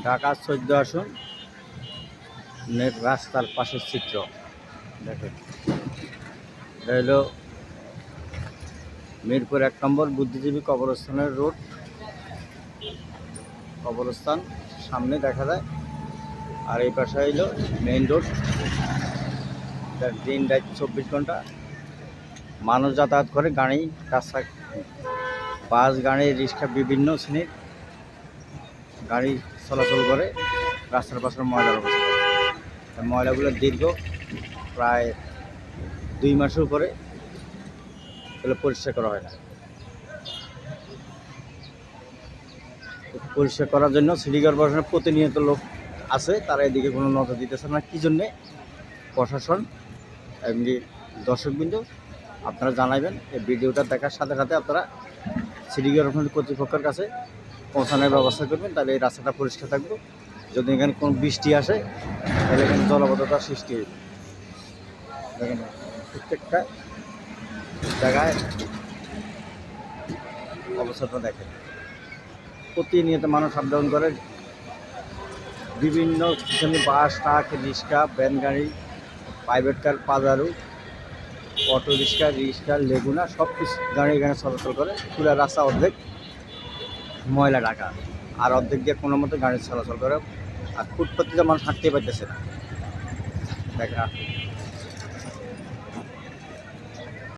ঢাকা চোদ্দ আসন রাস্তার পাশের চিত্র। দেখেন, এটা হলো মিরপুর এক নম্বর বুদ্ধিজীবী কবরস্থানের রোড। কবরস্থান সামনে দেখা যায়, আর এই পাশে হইল মেইন রোড এটার দিন রাত চব্বিশ ঘণ্টা মানুষ যাতায়াত করে, গাড়ি, রাস্তা, বাস, গাড়ি, রিক্সা বিভিন্ন শ্রেণির গাড়ি চলাচল করে, রাস্তার পাশের ময়লার অবস্থা। ময়লাগুলো দীর্ঘ, প্রায় দুই মাসের উপরে এগুলো পরিষ্কার করা হয় না। পরিষ্কার করার জন্য সিটি কর্পোরেশনের প্রতিনিয়ত লোক আছে, তারা এদিকে কোনো নজর দিতেছে না। কী জন্যে? প্রশাসন এমনি দর্শকবৃন্দ, আপনারা জানাবেন এই ভিডিওটা দেখার সাথে সাথে আপনারা সিটি কর্পোরেশন কর্তৃপক্ষের কাছে পৌঁছানোর ব্যবস্থা করবেন, তাহলে এই রাস্তাটা পরিষ্কার থাকবে। যদি এখানে কোনো বৃষ্টি আসে, তাহলে এখানে জলবদ্ধতার সৃষ্টি হবে। দেখেন, প্রত্যেকটা জায়গায় অবস্থাটা দেখেন। প্রতিনিয়ত মানুষ ডাউন করে। বিভিন্ন বাস, ট্রাক, রিক্সা, ভ্যান গাড়ি private car Pajero auto rickshaw rickshaw, লেগুনা সব কিছু গাড়ি এখানে চলাচল করে। পুরো রাস্তা অর্ধেক ময়লা ঢাকা। আর অর্ধেক দিয়ে কোনো মতো গাড়ি চলাচল করে। আর ফুটপাতিতে মানুষ হাঁটতে পারতেছে না। দেখা।